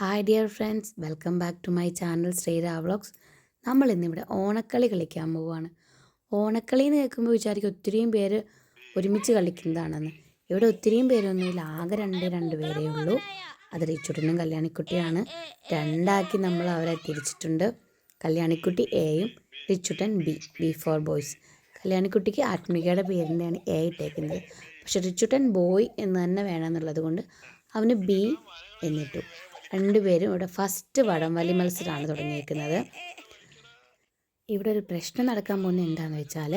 Hi dear friends welcome back to my channel Sreera vlogs നമ്മൾ ഇന്നിവിടെ ഓണക്കളി കളിക്കാൻ പോവുകയാണ് ഓണക്കളി എന്ന് കേൾക്കുമ്പോൾ വിചാരിക്കും ഒത്തിരിയും പേര് ഒരുമിച്ച് കളിക്കുന്നതാണെന്ന്. ഇവിടെ ഒത്തിരിയും പേരൊന്നുമില്ല. ആകെ രണ്ട് രണ്ട് പേരേ ഉള്ളൂ. അത് റീച്ചുട്ടനും കല്യാണിക്കുട്ടിയാണ്. രണ്ടാക്കി നമ്മൾ അവരെ തിരിച്ചിട്ടുണ്ട്. കല്യാണിക്കുട്ടി എയും Richuttan B B for boys കല്യാണിക്കുട്ടിക്ക് ആത്മികയുടെ പേരിന്റെയാണ് എ ഇട്ടേക്കുന്നത്. പക്ഷെ റിച്ചുട്ടൻ ബോയ് എന്ന് തന്നെ വേണമെന്നുള്ളത് കൊണ്ട് അവന് ബി എന്നിട്ടു. രണ്ടുപേരും ഇവിടെ ഫസ്റ്റ് വടംവലി മത്സരമാണ് തുടങ്ങിയിരിക്കുന്നത്. ഇവിടെ ഒരു പ്രശ്നം നടക്കാൻ പോകുന്നത് എന്താണെന്ന് വെച്ചാൽ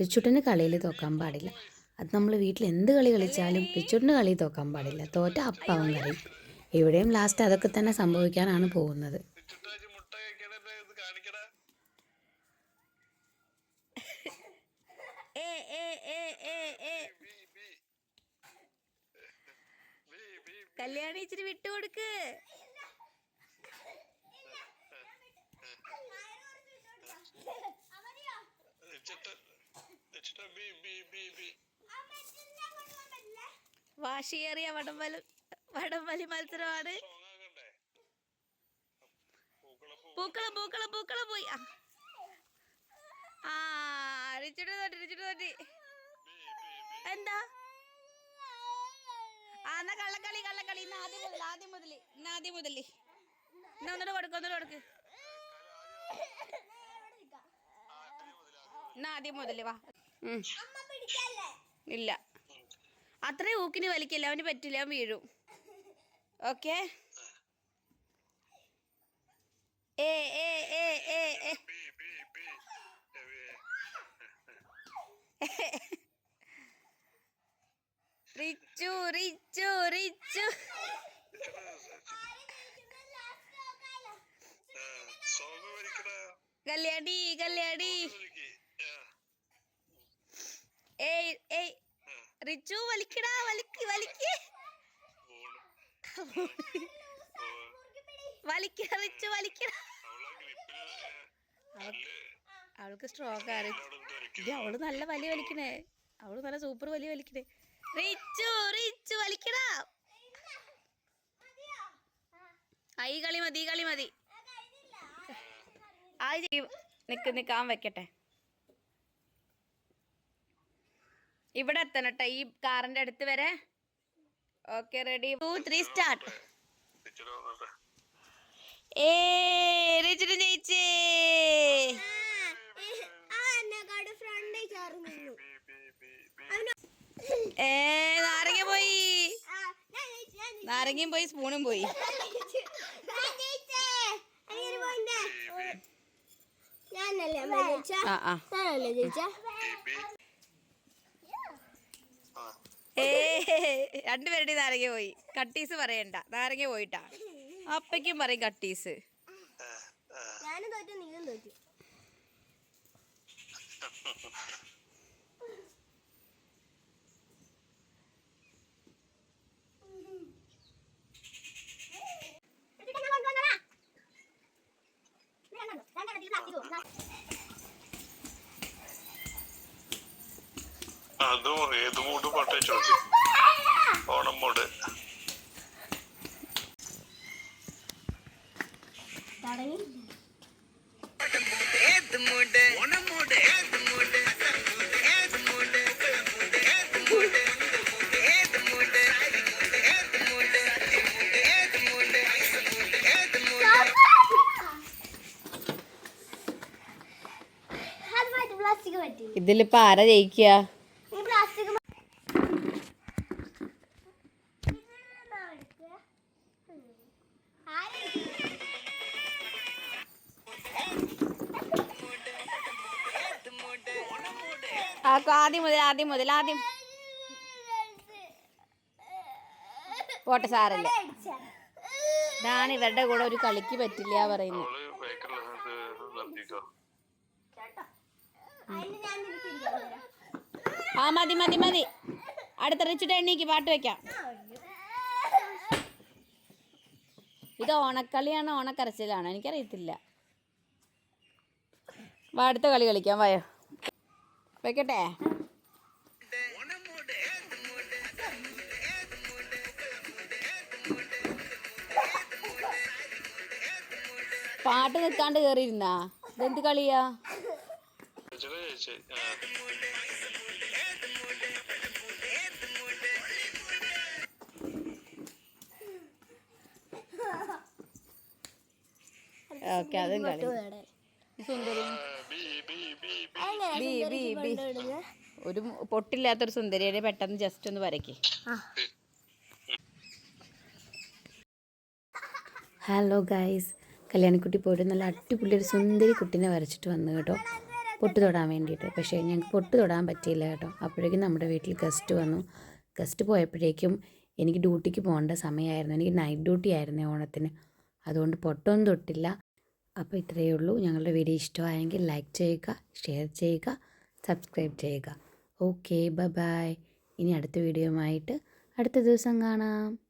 റിച്ചുട്ടന് കളിയിൽ തോക്കാൻ പാടില്ല. അത് നമ്മൾ വീട്ടിൽ എന്ത് കളി കളിച്ചാലും റിച്ചുട്ടന് കളി തോക്കാൻ പാടില്ല. തോറ്റ അപ്പവൻ കളി. ഇവിടെയും ലാസ്റ്റ് അതൊക്കെ തന്നെ സംഭവിക്കാനാണ് പോകുന്നത്. ഏ A A A A B B B B Kalyani ഇച്ചിരി വിട്ടുകൊടുക്ക് വാശിയേറിയ വടംവലി വടംവലി മത്സരമാണ്. പൂക്കള പൂക്കള പൂക്കള പോയി. ആ. അരിച്ചിട്ട് തോട്ടി അരിച്ചിട്ട് ബി. എന്താ? എന്നാ കള്ളക്കളി കള്ളക്കളി ഇന്ന് ആദ്യം മുതൽ ആദ്യം മുതൽ. ഇന്ന് ആദ്യം മുതൽ. ഇന്ന് ഒന്നുകൂടെ കൊടുക്ക് ഒന്നുകൂടെ കൊടുക്ക്. ഇന്ന് ആദ്യം മുതൽ വാ. ഇല്ല. അത്രയും ഊക്കിന് വലിക്കില്ല അവന് പറ്റില്ല അവൻ വീഴും. ഓക്കെ? ഏ ഏ ഏ ഏ ഏ. റിച്ചു റിച്ചു റിച്ചു. കല്യാടി കല്യാടി ഏയ് ഏയ്. റിച്ചു വലിക്കടാ വലിക്ക് വലിക്ക്. വലിക്ക റിച്ചു വലിക്കടാ അവൾക്ക് സ്ട്രോക്ക് ആണ് അവൾ നല്ല വലി വലിക്കണേ. അവൾ നല്ല സൂപ്പർ വലി വലിക്കണേ. റിച്ചു റിച്ചു വലിക്കടാ. ആ, ഈ കളി മതി ഈ കളി മതി. ആ നിക്ക് നിക്കാൻ വെക്കട്ടെ. ഇവിടെ എത്തണം ഈ കാറിന്റെ അടുത്ത് വരെ. Okay ready. Two three start. A റിച്ചിട്ട് ജയിച്ചേ B B B B A നാരങ്ങ പോയി. നാരങ്ങയും പോയി സ്പൂണും പോയി. രണ്ടുപേരുടെ നാരങ്ങ പോയി. കട്ടീസ് പറയണ്ട. നാരങ്ങ പോയിട്ടാ. അപ്പയ്ക്കും പറയും കട്ടീസ്. ഞാനും തോറ്റു നീയും തോറ്റു. അതും ഏത് മൂഡ് പാട്ടേ ഓണം മൂഡ് തുടങ്ങി ഇതിലിപ്പോ ആരാ ജയിക്കുക ആദ്യം മുതൽ ആദ്യം മുതൽ ആദ്യം. പോട്ടെ സാറല്ലേ ഇതാണ് ഇവരുടെ കൂടെ ഒരു കളിക്ക് പറ്റില്ല പറയുന്നത്. ആ മതി മതി മതി. അടുത്ത റിച്ചിട്ട് എണ്ണീക്ക് പാട്ട് വെക്കാം. ഇത് ഓണക്കളിയാണോ ഓണക്കരച്ചിലാണോ? എനിക്കറിയത്തില്ല. വാ അടുത്ത കളി കളിക്കാം വായോ. വെക്കട്ടെ? പാട്ട് നിൽക്കാണ്ട് കയറിയിരുന്നാ ഇതെന്ത് കളിയാ? ഓക്കെ അതും കളി ബി ഒരു പൊട്ടില്ലാത്തൊരു സുന്ദരിയെ പെട്ടെന്ന് ജസ്റ്റ് ഒന്ന് വരയ്ക്ക്. ഹലോ ഗൈസ് കല്യാണിക്കുട്ടി പോയിട്ട് നല്ല അടിപൊളി ഒരു സുന്ദരി കുട്ടീനെ വരച്ചിട്ട് വന്നു കേട്ടോ. പൊട്ട് തൊടാൻ വേണ്ടിയിട്ട്. പക്ഷേ ഞങ്ങൾക്ക് പൊട്ട് തൊടാൻ പറ്റിയില്ല കേട്ടോ. അപ്പോഴേക്കും നമ്മുടെ വീട്ടിൽ ഗസ്റ്റ് വന്നു. ഗസ്റ്റ് പോയപ്പോഴേക്കും എനിക്ക് ഡ്യൂട്ടിക്ക് പോകേണ്ട സമയമായിരുന്നു. എനിക്ക് നൈറ്റ് ഡ്യൂട്ടി ആയിരുന്നു ഓണത്തിന്. അതുകൊണ്ട് പൊട്ടൊന്നും തൊട്ടില്ല. അപ്പോൾ ഇത്രയേ ഉള്ളൂ. ഞങ്ങളുടെ വീഡിയോ ഇഷ്ടമായെങ്കിൽ ലൈക്ക് ചെയ്യുക ഷെയർ ചെയ്യുക സബ്സ്ക്രൈബ് ചെയ്യുക. ഓക്കെ ബൈ ഇനി അടുത്ത വീഡിയോയുമായിട്ട് അടുത്ത ദിവസം കാണാം.